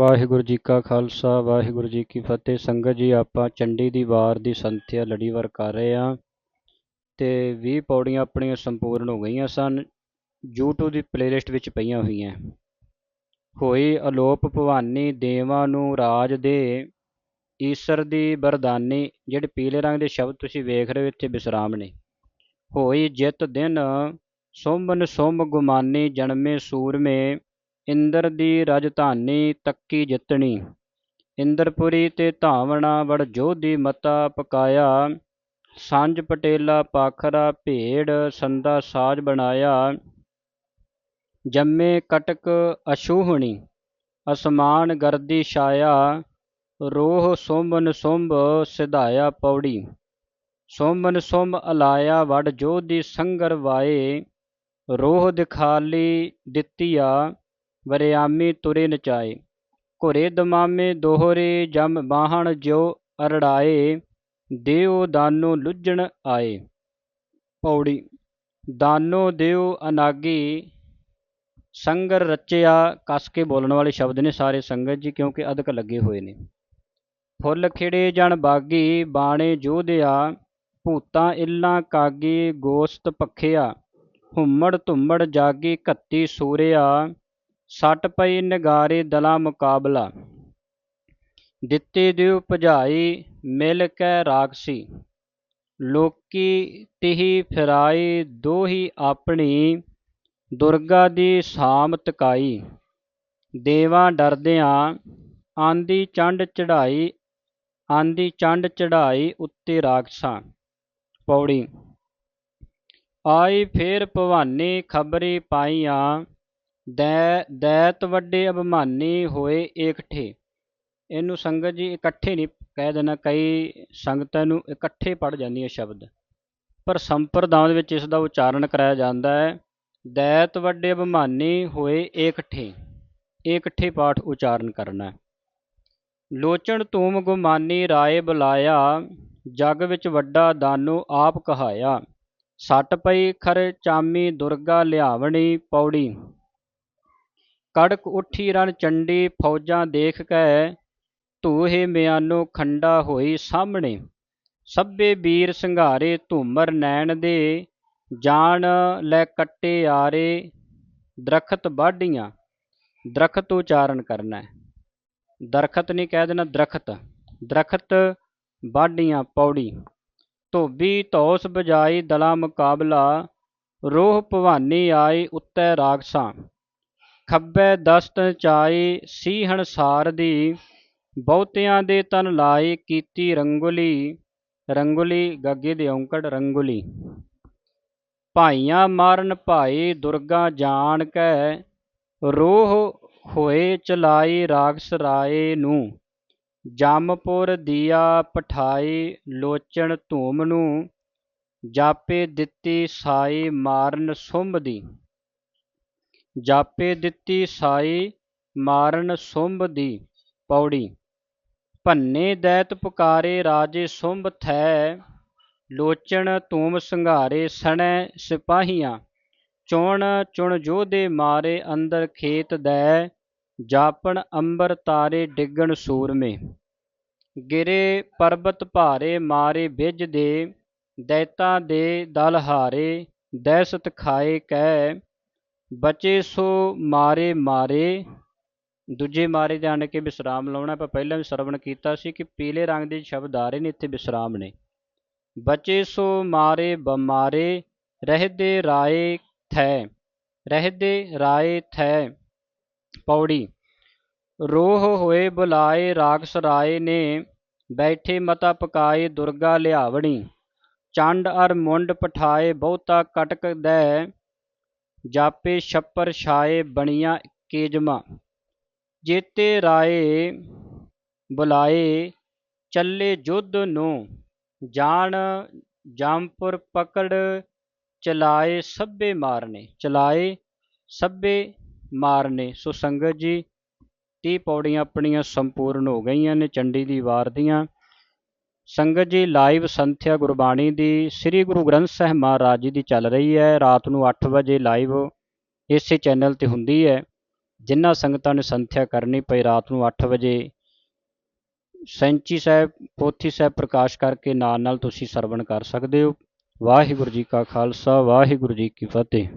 ਵਾਹਿਗੁਰੂ ਜੀ ਕਾ ਖਾਲਸਾ, ਵਾਹਿਗੁਰੂ ਜੀ ਕੀ ਫਤਿਹ। ਸੰਗਤ ਜੀ, ਆਪਾਂ ਚੰਡੀ ਦੀ ਵਾਰ ਦੀ ਸੰਥਿਆ ਲੜੀਵਾਰ ਕਰ ਰਹੇ ਹਾਂ ਤੇ 20 ਪੌੜੀਆਂ ਆਪਣੀਆਂ ਸੰਪੂਰਨ ਹੋ ਗਈਆਂ ਸਨ। YouTube ਦੀ ਪਲੇਲਿਸਟ ਵਿੱਚ ਪਈਆਂ ਹੋਈਆਂ। ਹੋਈ ਅਲੋਪ ਭਵਾਨੀ ਦੇਵਾਂ ਨੂੰ ਰਾਜ ਦੇ, ਈਸ਼ਰ ਦੀ ਬਰਦਾਨੀ ਜਿਹੜੇ ਪੀਲੇ ਰੰਗ ਦੇ ਸ਼ਬਦ ਤੁਸੀਂ ਵੇਖ ਰਹੇ ਹੋ, ਇੱਥੇ ਵਿਸਰਾਮ ਨੇ। ਹੋਈ ਜਿਤ ਦਿਨ ਸੁਮਨ ਸੁਮ ਗੁਮਾਨੀ, ਜਨਮੇ ਸੂਰਮੇ ਇੰਦਰ ਦੀ ਰਾਜਧਾਨੀ ਤੱਕੀ ਜਿੱਤਣੀ। ਇੰਦਰਪੁਰੀ ਤੇ ਧਾਵਣਾ ਵੜ ਜੋਧੀ ਮਤਾ ਪਕਾਇਆ। ਸਾਂਝ ਪਟੇਲਾ ਪਾਖਰਾ ਭੇੜ ਸੰਦਾ ਸਾਜ ਬਣਾਇਆ। ਜੰਮੇ ਕਟਕ ਅਸ਼ੂਹਣੀ, ਅਸਮਾਨ ਗਰਦੀ ਛਾਇਆ। ਰੋਹ ਸੋਮਨ ਸੁੰਭ ਸਿਧਾਇਆ ਪੌੜੀ। ਸੋਮਨ ਸੁੰਭ ਅਲਾਇਆ ਵੜ ਜੋਧੀ ਸੰਗਰ ਵਾਏ। ਰੋਹ ਦਿਖਾਲੀ ਦਿੱਤੀਆ। ਵਰਿਆਮੀ ਤੁਰੇ ਨਚਾਏ। ਘੁਰੇ ਦਮਾਮੇ ਦੋਹਰੇ ਜਮ ਬਾਹਣ ਜੋ ਅਰੜਾਏ, ਦੇਉ ਦਾਨੋ ਲੁੱਝਣ ਆਏ। ਪੌੜੀ, ਦਾਨੋ ਦੇਉ ਅਨਾਗੀ, ਸੰਗਰ ਰਚਿਆ, ਕੱਸ ਕੇ ਬੋਲਣ ਵਾਲੇ ਸ਼ਬਦ ਨੇ ਸਾਰੇ ਸੰਗਤ ਜੀ, ਕਿਉਂਕਿ ਅਧਕ ਲੱਗੇ ਹੋਏ ਨੇ। ਫੁੱਲ ਖਿੜੇ ਜਣ ਬਾਗੀ, ਬਾਣੇ ਜੋਧਿਆ ਭੂਤਾਂ ਇੱਲਾਂ ਕਾਗੀ, ਗੋਸਤ ਪਖਿਆ ਹੁੰਮੜ ਧੁੰਮੜ ਜਾਗੀ, ਘੱਤੀ ਸੂਰਿਆ ਸੱਟ ਪਈ ਨਗਾਰੇ ਦਲਾ ਮੁਕਾਬਲਾ। ਦਿੱਤੀ ਦਿਉ ਭਜਾਈ ਮਿਲ ਕੇ ਰਾਖਸੀ। ਲੋਕੀ ਤਿਹੀ ਫਿਰਾਈ, ਦੋਹੀ ਆਪਣੀ ਦੁਰਗਾ ਦੀ ਸਾਮ ਤਕਾਈ। ਦੇਵਾਂ ਡਰਦਿਆਂ ਆਂਦੀ ਚੰਡ ਚੜਾਈ ਆਂਦੀ ਚੰਡ ਚੜਾਈ ਉੱਤੇ ਰਾਖਸਾਂ। ਪੌੜੀ। ਆਈ ਫੇਰ ਭਵਾਨੀ ਖਬਰੀ ਪਾਈਆਂ ਦੈ ਦੈਤ ਵੱਡੇ ਅਭਮਾਨੀ ਹੋਏ ਏਕਠੇ। ਇਹਨੂੰ ਸੰਗਤ ਜੀ ਇਕੱਠੇ ਨਹੀਂ ਕਹਿ ਦੇਣਾ, ਕਈ ਸੰਗਤਾਂ ਨੂੰ ਇਕੱਠੇ ਪੜ ਜਾਂਦੀਆਂ ਸ਼ਬਦ। ਪਰ ਸੰਪਰਦਾਵਾਂ ਵਿੱਚ ਇਸ ਦਾ ਉਚਾਰਨ ਕਰਾਇਆ ਜਾਂਦਾ ਹੈ। ਦੈਤ ਵੱਡੇ ਅਭਮਾਨੀ ਹੋਏ ਏਕਠੇ। ਏਕਠੇ ਪਾਠ ਉਚਾਰਨ ਕਰਨਾ ਲੋਚਣ ਧੂਮ ਗੁਮਾਨੀ ਰਾਏ ਬੁਲਾਇਆ, ਜਗ ਵਿੱਚ ਵੱਡਾ ਦਾਨੋ ਆਪ ਕਹਾਇਆ। ਸੱਟ ਪਈ ਖਰ ਚਾਮੀ ਦੁਰਗਾ ਲਿਆਵਣੀ ਪੌੜੀ। ਕੜਕ ਉੱਠੀ ਰਣਚੰਡੀ ਫੌਜਾਂ ਦੇਖ ਕੇ ਧੂਹੇ ਮਿਆਨੋ ਖੰਡਾ ਹੋਈ ਸਾਹਮਣੇ। ਸਭੇ ਵੀਰ ਸੰਘਾਰੇ ਧੂਮਰ ਨੈਣ ਦੇ, ਜਾਣ ਲੈ ਕੱਟੇ ਆਰੇ ਦਰਖਤ ਬਾਢੀਆਂ ਦਰਖਤ ਉਚਾਰਨ ਕਰਨਾ। ਦਰਖਤ ਨਹੀਂ ਕਹਿ ਦੇਣਾ ਦਰਖਤ ਦਰਖਤ ਬਾਢੀਆਂ ਪੌੜੀ। ਧੋਬੀ ਧੌਸ ਬਜਾਈ ਦਲਾ ਮੁਕਾਬਲਾ, ਰੋਹ ਭਵਾਨੀ ਆਈ ਉੱਤੇ ਰਾਗਸਾਂ। ਖੱਬੈ ਦਸਤ ਚਾਈ ਸੀਹਣ ਸਾਰ ਦੀ, ਬਹੁਤਿਆਂ ਦੇ ਤਨ ਲਾਈ ਕੀਤੀ ਰੰਗੁਲੀ ਰੰਗੁਲੀ ਗੱਗੇ ਦੇ ਔਂਕੜ ਰੰਗੁਲੀ। ਭਾਈਆਂ ਮਾਰਨ ਭਾਈ ਦੁਰਗਾ ਜਾਣ ਕੇ, ਰੋਹ ਹੋਏ ਚਲਾਈ ਰਾਗਸ ਰਾਏ ਨੂੰ। ਜਮਪੁਰ ਦੀਆ ਪਠਾਈ ਲੋਚਣ ਧੂਮ ਨੂੰ, ਜਾਪੇ ਦਿੱਤੀ ਸਾਈ ਮਾਰਨ ਸੁੰਭ ਦੀ। ਜਾਪੇ ਦਿੱਤੀ ਸਾਈ ਮਾਰਨ ਸੁੰਭ ਦੀ ਪੌੜੀ। ਭੰਨੇ ਦੈਤ ਪੁਕਾਰੇ ਰਾਜੇ ਸੁੰਭ ਥੈ, ਲੋਚਣ ਧੂਮ ਸੰਘਾਰੇ ਸਣੈ ਸਿਪਾਹੀਆਂ। ਚੋਣ ਚੁਣ ਜੋਧੇ ਮਾਰੇ ਅੰਦਰ ਖੇਤ ਦੈ, ਜਾਪਣ ਅੰਬਰ ਤਾਰੇ ਡਿੱਗਣ ਸੂਰਮੇ। ਗਿਰੇ ਪਰਬਤ ਭਾਰੇ ਮਾਰੇ ਬਿਜ ਦੇ, ਦੈਤਾ ਦੇ ਦਲ ਹਾਰੇ, ਦਹਿਸ਼ਤ ਖਾਏ ਕੈ ਬਚੇ ਸੋ ਮਾਰੇ ਮਾਰੇ, ਦੂਜੇ ਮਾਰੇ ਜਾਣ ਕੇ ਵਿਸਰਾਮ ਲਾਉਣਾ, ਆਪਾਂ ਪਹਿਲਾਂ ਵੀ ਸਰਵਣ ਕੀਤਾ ਸੀ ਕਿ ਪੀਲੇ ਰੰਗ ਦੇ ਸ਼ਬਦ ਆ ਰਹੇ ਨੇ, ਇੱਥੇ ਵਿਸਰਾਮ ਨੇ। ਬਚੇ ਸੋ ਮਾਰੇ ਬਮਾਰੇ, ਰਹਦੇ ਰਾਏ ਥੈ, ਰਹਦੇ ਰਾਏ ਥੈ। ਪੌੜੀ, ਰੋਹ ਹੋਏ ਬੁਲਾਏ ਰਾਖਸ ਰਾਏ ਨੇ, ਬੈਠੇ ਮਤਾ ਪਕਾਏ ਦੁਰਗਾ ਲਿਆਵਣੀ। ਚੰਡ ਅਰ ਮੁੰਡ ਪਠਾਏ ਬਹੁਤਾ ਕਟਕ ਦੈ ਜਾਪੇ ਛੱਪਰ ਛਾਏ ਬਣੀਆਂ ਕੇਜਮਾ, ਜੇਤੇ ਰਾਏ ਬੁਲਾਏ, ਚੱਲੇ ਜੁੱਧ ਨੂੰ ਜਾਣ, ਜਾਮਪੁਰ ਪਕੜ ਚਲਾਏ ਸਭੇ ਮਾਰਨੇ, ਚਲਾਏ ਸਭੇ ਮਾਰਨੇ। ਸੋ ਸੰਗਤ ਜੀ 30 ਪੌੜੀਆਂ ਆਪਣੀਆਂ ਸੰਪੂਰਨ ਹੋ ਗਈਆਂ ਨੇ, ਚੰਡੀ ਦੀ ਵਾਰ ਦੀਆਂ। ਸੰਗਤ ਜੀ, ਲਾਈਵ ਸੰਥਿਆ ਗੁਰਬਾਣੀ ਦੀ ਸ੍ਰੀ ਗੁਰੂ ਗ੍ਰੰਥ ਸਾਹਿਬ ਮਹਾਰਾਜ ਜੀ ਦੀ ਚੱਲ ਰਹੀ ਹੈ। ਰਾਤ ਨੂੰ 8 ਵਜੇ ਲਾਈਵ ਇਸੇ ਚੈਨਲ ਤੇ ਹੁੰਦੀ ਹੈ ਜਿਨ੍ਹਾਂ ਸੰਗਤਾਂ ਨੇ ਸੰਥਿਆ ਕਰਨੀ ਪਈ ਰਾਤ ਨੂੰ 8 ਵਜੇ। ਸੈਂਚੀ ਸਾਹਿਬ, ਪੋਥੀ ਸਾਹਿਬ ਪ੍ਰਕਾਸ਼ ਕਰਕੇ ਨਾਲ ਨਾਲ ਤੁਸੀਂ ਸਰਵਣ ਕਰ ਸਕਦੇ ਹੋ। ਵਾਹਿਗੁਰੂ ਜੀ ਕਾ ਖਾਲਸਾ, ਵਾਹਿਗੁਰੂ ਜੀ ਕੀ ਫਤਿਹ।